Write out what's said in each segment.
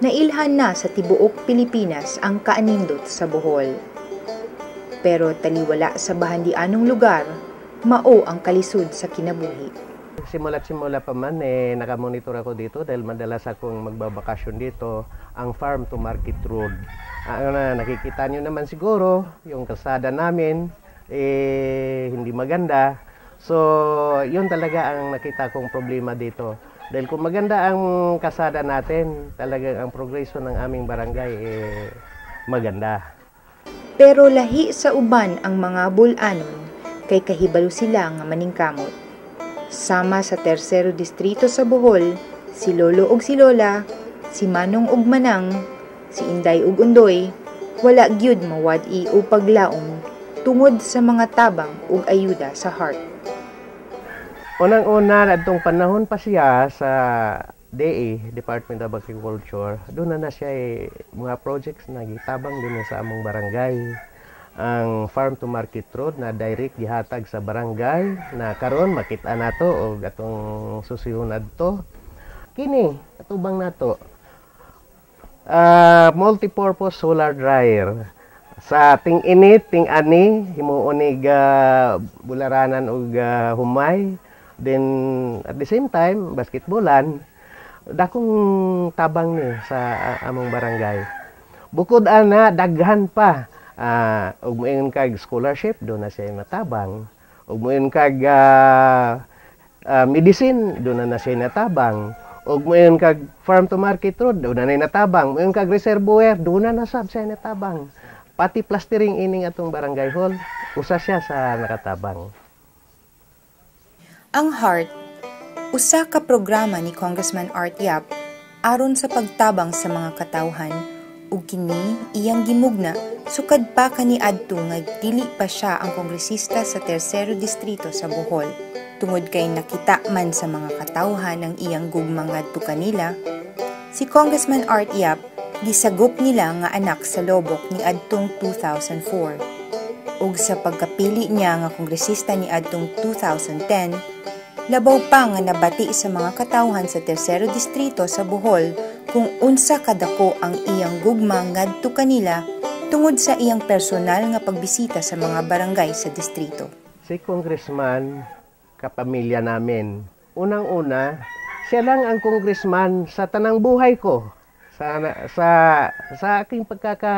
Nailhan na sa tibuok Pilipinas ang kaanindot sa Bohol. Pero taliwala sa bahandianong lugar, mao ang kalisod sa kinabuhi. Simula't simula pa man, eh, nakamonitor ako dito dahil madalas akong magbabakasyon dito, ang farm to market road. Ano na, nakikita nyo naman siguro, yung kalsada namin, eh, hindi maganda. So, yun talaga ang nakita kong problema dito. Dahil kung maganda ang kasada natin, talagang ang progreso ng aming barangay, eh, maganda. Pero lahi sa uban ang mga bulanon, kay kahibalo sila nga maningkamot. Sama sa tersero distrito sa Bohol, si Lolo ug si Lola, si Manong ug Manang, si Inday ug Undoy, wala gyud mawad-i o paglaom tungod sa mga tabang ug ayuda sa heart. Unang-una, adtong panahon pa siya sa DE, Department of Agriculture, doon na na siya eh, mga projects na gitabang din sa among barangay. Ang farm to market road na direct gihatag sa barangay na karon makita nato og atong susihon adto kini atubang nato uh, multi-purpose solar dryer. Sa ting init ting ani himuon uh, bularanan og uh, humay then at the same time basketballan dakong tabang ni sa uh, among barangay. Bukod ana daghan pa uh, ug moingon kag scholarship do na siya natabang ug moingon kag uh, uh, medicine do na na siya natabang. Ug moingon kag farm to market road do na na natabang. Moingon kag reservoir do na na siya natabang. Pati plastering ining atong barangay hall usa siya sa nakatabang ang heart usa ka programa ni Congressman Art Yap aron sa pagtabang sa mga katawhan ug kini iyang gimugna sukad pa kani adto nga dili pa siya ang kongresista sa tersero distrito sa Bohol. Tungod kay nakita man sa mga katawhan ang iyang gugmang ngadto kanila, si Congressman Art Yap gisagop nila nga anak sa Lobok ni adtong 2004. Ug sa pagkapili niya nga kongresista ni adtong 2010, Labaw pa nga nabati sa mga katawhan sa tersero distrito sa Bohol kung unsa kadako ang iyang gugma ngadto kanila tungod sa iyang personal nga pagbisita sa mga barangay sa distrito. Si congressman kapamilya namin. Unang-una, siya lang ang congressman sa tanang buhay ko. Sa sa sa aking pagkaka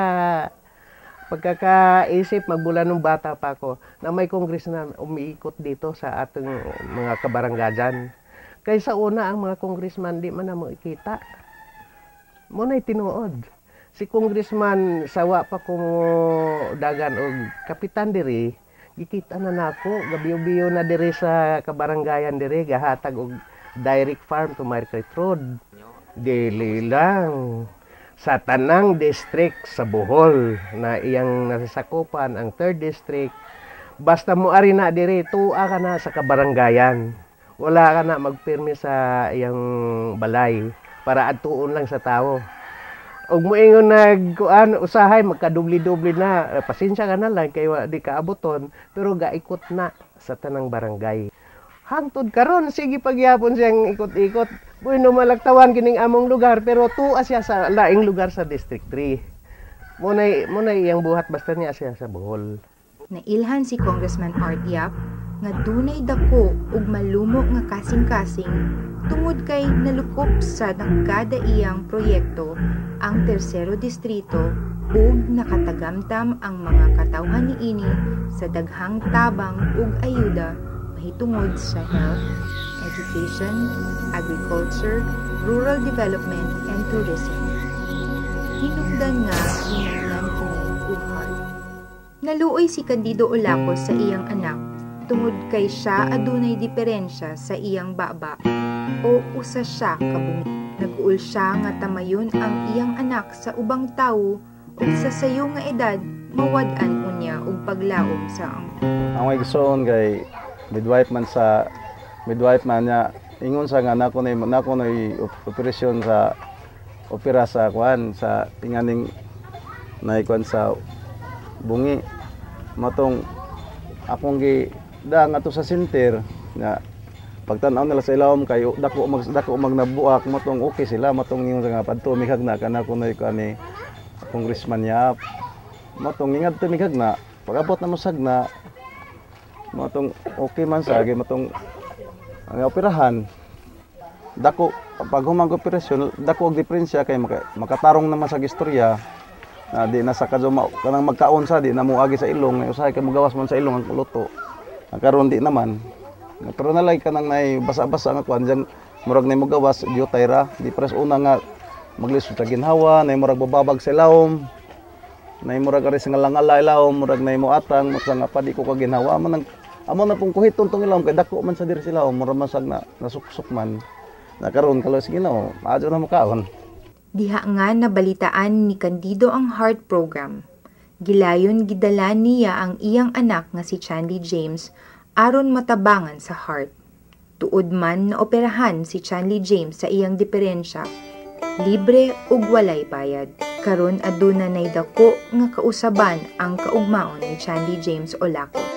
pagkakaisip magmula nung bata pa ako na may kongres na umiikot dito sa ating mga kabaranggajan. Kaysa una ang mga congressman di man na mo ikita. Mo na tinuod. Si congressman sawa pa ko dagan og kapitan diri gikita na nako gabiyo-biyo na diri sa kabaranggayan diri gahatag og direct farm to market road. Dili lang sa tanang district sa Bohol na iyang nasasakupan ang 3rd district. Basta mo ari na diri tuwa ka na sa kabaranggayan wala ka na magpirmi sa iyang balay para adtuon lang sa tao. Ug moingon nag kuan usahay magkadubli-dubli na. Pasensya ka na lang kay di ka abuton pero gaikot na sa tanang barangay hangtod karon sige pagyapon siyang ikot-ikot Bueno, malaktawan kining among lugar pero tuwa siya sa laing lugar sa District 3. Munay munay iyang buhat basta niya siya sa Bohol. Nailhan si Congressman Art Yap nga dunay dako ug malumok nga kasing-kasing tungod kay nalukop sa nagkada iyang proyekto ang tersero distrito ug nakatagamtam ang mga katawhan niini sa daghang tabang ug ayuda mahitungod sa health, education, agriculture, rural development, and tourism. Hinungdan nga hinanglan kini Uhar. Naluoy si Candido Olacos sa iyang anak tungod kay siya adunay diferensya sa iyang baba o usa siya kabungi. Nag-uul siya nga tamayon ang iyang anak sa ubang tawo ug sa sayo nga edad mawad-an unya og paglaom sa ang ang igsoon kay midwife man sa midwife man niya ingon sa nga nako nay nako nay operasyon sa opera sa kuan sa tinganing naikuan sa bungi. Matong akong gi da nga to sa center nga pagtan-aw nila sa ilawom kay dako mag dako magnabuak matong okay sila matong ingon nga padto mihag na kana kunoy kani congressman yap matong ingad to mihag na. Pagabot na masag na matong okay man sa gi matong ang operahan. Dako pag humang operasyon dako og diferensya kay maka, makatarong naman sa istorya. Na di na sa kaduma kanang magkaon sa di na mo agi sa ilong na usahay kay magawas man sa ilong ang luto. Ang karon di naman. Pero nalay ka nang nay basa-basa nga kuan diyan murag nay magawas diotay ra. Di pres una nga maglisod sa ginhawa nay murag bababag sa ilawom nay murag ari sa ngalangala ilawom murag nay mo atang murag nga pa di ko kaginhawa man ang amo na pong kuhiton tong ilawom kay dako man sa diri sila murag masag na nasuksok man na karon kalo sige no maajo na mo kaon Diha nga nabalitaan ni Candido ang heart program. Gilayon gidala niya ang iyang anak nga si Chandy James aron matabangan sa heart. Tuod man na operahan si Chanley James sa iyang diferensya, libre ug walay bayad. Karon aduna nay dako nga kausaban ang kaugmaon ni Chanley James Olaco.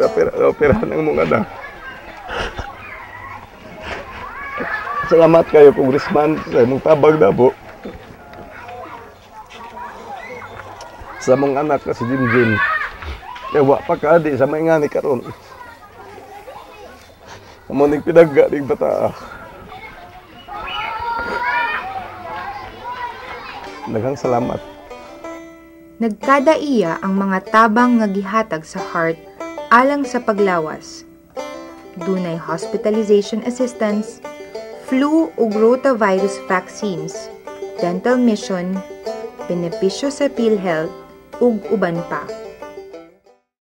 Napirahan ng mga anak. Salamat kayo, Congressman, sa imong tabag na po. Sa mong anak ka si Jim Jim. Kaya wa pa ka di sa may nga ni karon. Amo ning pinagga ning bata. Daghang salamat. Nagkada iya ang mga tabang nga gihatag sa heart alang sa paglawas. Dunay hospitalization assistance, flu ug rotavirus vaccines, dental mission, benepisyo sa PhilHealth ug uban pa.